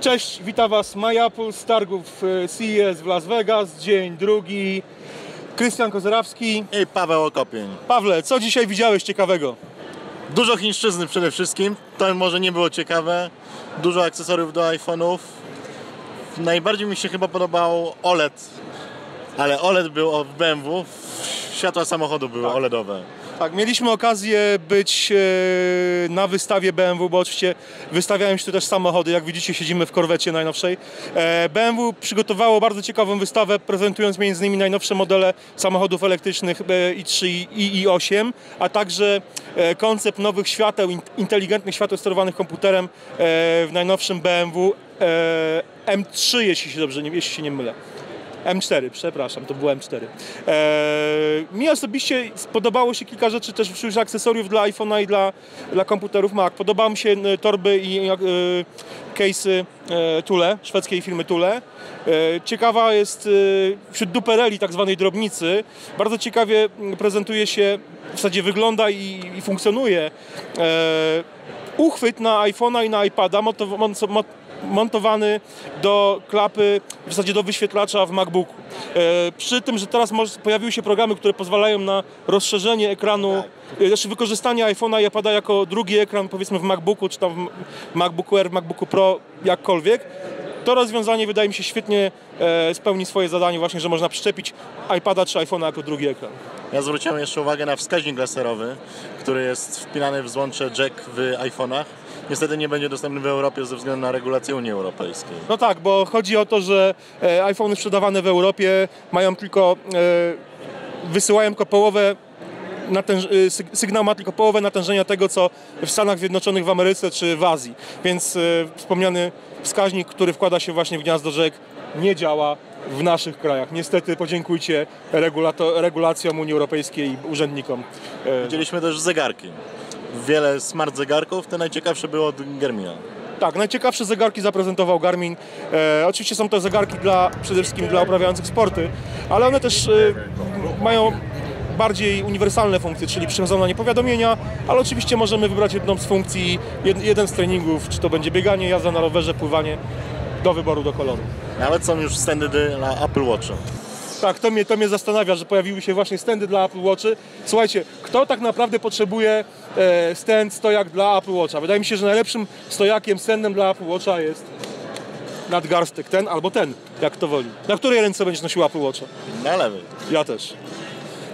Cześć, witam Was MyApple z targów e, CES w Las Vegas, dzień drugi. Krystian Kozerawski. I Paweł Okopień. Pawle, co dzisiaj widziałeś ciekawego? Dużo chińszczyzny przede wszystkim, to może nie było ciekawe. Dużo akcesoriów do iPhone'ów. Najbardziej mi się chyba podobał OLED, ale OLED był od BMW, światła samochodu były Tak. OLEDowe. Tak, mieliśmy okazję być e, na wystawie BMW, bo oczywiście wystawiają się tu też samochody. Jak widzicie, siedzimy w korwecie najnowszej. E, BMW przygotowało bardzo ciekawą wystawę, prezentując m.in. najnowsze modele samochodów elektrycznych e, i3 i i8, a także e, koncept nowych świateł, in- inteligentnych świateł sterowanych komputerem e, w najnowszym BMW e, M3, jeśli się dobrze jeśli się nie mylę. M4, przepraszam, to było M4. Eee, mi osobiście spodobało się kilka rzeczy też wśród akcesoriów dla iPhone'a i dla, dla komputerów Mac. Podobały mi się e, torby i e, case'y e, Tule, szwedzkiej firmy Tule. E, ciekawa jest e, wśród dupereli, tak zwanej drobnicy, bardzo ciekawie prezentuje się, w zasadzie wygląda i, i funkcjonuje e, uchwyt na iPhone'a i na iPada montowany do klapy, w zasadzie do wyświetlacza w MacBooku. E, przy tym, że teraz pojawiły się programy, które pozwalają na rozszerzenie ekranu, e, znaczy wykorzystanie iPhone'a i iPada jako drugi ekran powiedzmy w MacBooku, czy tam w MacBooku Air, MacBooku Pro, jakkolwiek. To rozwiązanie wydaje mi się świetnie e, spełni swoje zadanie właśnie, że można przyczepić iPada czy iPhone'a jako drugi ekran. Ja zwróciłem jeszcze uwagę na wskaźnik laserowy, który jest wpinany w złącze jack w iPhone'ach. Niestety nie będzie dostępny w Europie ze względu na regulację Unii Europejskiej. No tak, bo chodzi o to, że e, iPhony sprzedawane w Europie mają tylko, e, wysyłają tylko połowę natęż- syg- sygnał ma tylko połowę natężenia tego, co w Stanach Zjednoczonych, w Ameryce czy w Azji. Więc e, wspomniany wskaźnik, który wkłada się właśnie w gniazdo rzek, nie działa w naszych krajach. Niestety podziękujcie regulacjom Unii Europejskiej i urzędnikom. E, Widzieliśmy też zegarki. Wiele smart zegarków, te najciekawsze były od Garmina. Tak, najciekawsze zegarki zaprezentował Garmin. E, oczywiście są to zegarki dla, przede wszystkim dla uprawiających sporty, ale one też e, mają bardziej uniwersalne funkcje, czyli przychodzą na nie powiadomienia, ale oczywiście możemy wybrać jedną z funkcji, jed, jeden z treningów, czy to będzie bieganie, jazda na rowerze, pływanie, do wyboru, do koloru. Nawet są już standardy dla Apple Watcha. Tak, to mnie, to mnie zastanawia, że pojawiły się właśnie stędy dla Apple Watchy. Słuchajcie, kto tak naprawdę potrzebuje e, stand, stojak dla Apple Watcha? Wydaje mi się, że najlepszym stojakiem, standem dla Apple Watcha jest nadgarstek, ten albo ten, jak to woli. Na której ręce będziesz nosił Apple Watcha? Na lewej. Ja też.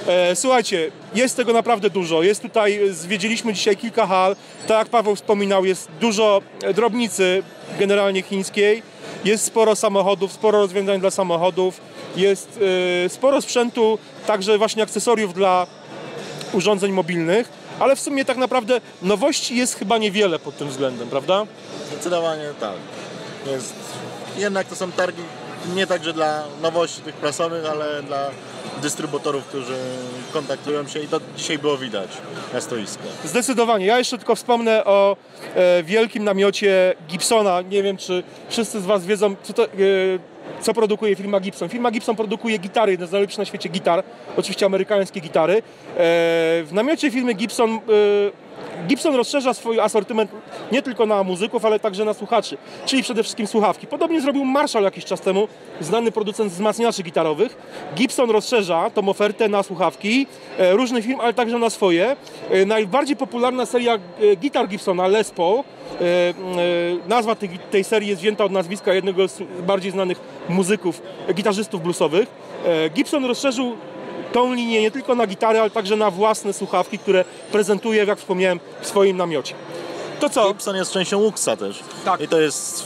E, słuchajcie, jest tego naprawdę dużo. Jest tutaj, zwiedziliśmy dzisiaj kilka hal. Tak jak Paweł wspominał, jest dużo e, drobnicy generalnie chińskiej. Jest sporo samochodów, sporo rozwiązań dla samochodów. Jest e, sporo sprzętu, także właśnie akcesoriów dla urządzeń mobilnych. Ale w sumie tak naprawdę nowości jest chyba niewiele pod tym względem, prawda? Zdecydowanie tak. Jest, jednak to są targi nie także dla nowości tych prasowych, ale dla dystrybutorów, którzy kontaktują się i to dzisiaj było widać na stoisku. Zdecydowanie. Ja jeszcze tylko wspomnę o e, wielkim namiocie Gibsona. Nie wiem, czy wszyscy z Was wiedzą, co, to, e, co produkuje firma Gibson. Firma Gibson produkuje gitary, jedne z najlepszych na świecie gitar, oczywiście amerykańskie gitary. E, w namiocie firmy Gibson e, Gibson rozszerza swój asortyment nie tylko na muzyków, ale także na słuchaczy, czyli przede wszystkim słuchawki. Podobnie zrobił Marshall jakiś czas temu, znany producent wzmacniaczy gitarowych. Gibson rozszerza tą ofertę na słuchawki e, różnych firm, ale także na swoje. E, najbardziej popularna seria e, gitar Gibsona, Les Paul. Nazwa tej, serii jest wzięta od nazwiska jednego z bardziej znanych muzyków, gitarzystów bluesowych. Gibson rozszerzył tą linię nie tylko na gitary, ale także na własne słuchawki, które prezentuje, jak wspomniałem, w swoim namiocie. To co? Gibson jest częścią Uxa też. Tak. I to jest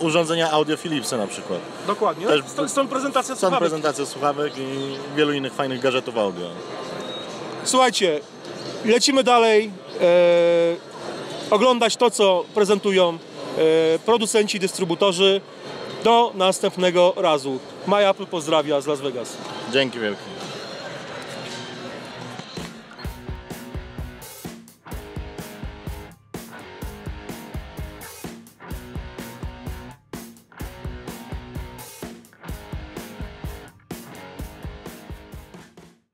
urządzenia audio Philipsa na przykład. Dokładnie. Też- Stąd, stąd prezentacja Są słuchawek. prezentacje słuchawek i wielu innych fajnych gadżetów audio. Słuchajcie, lecimy dalej. E, oglądać to, co prezentują e, producenci, dystrybutorzy. Do następnego razu. My Apple pozdrawia z Las Vegas. Dzięki wielkie.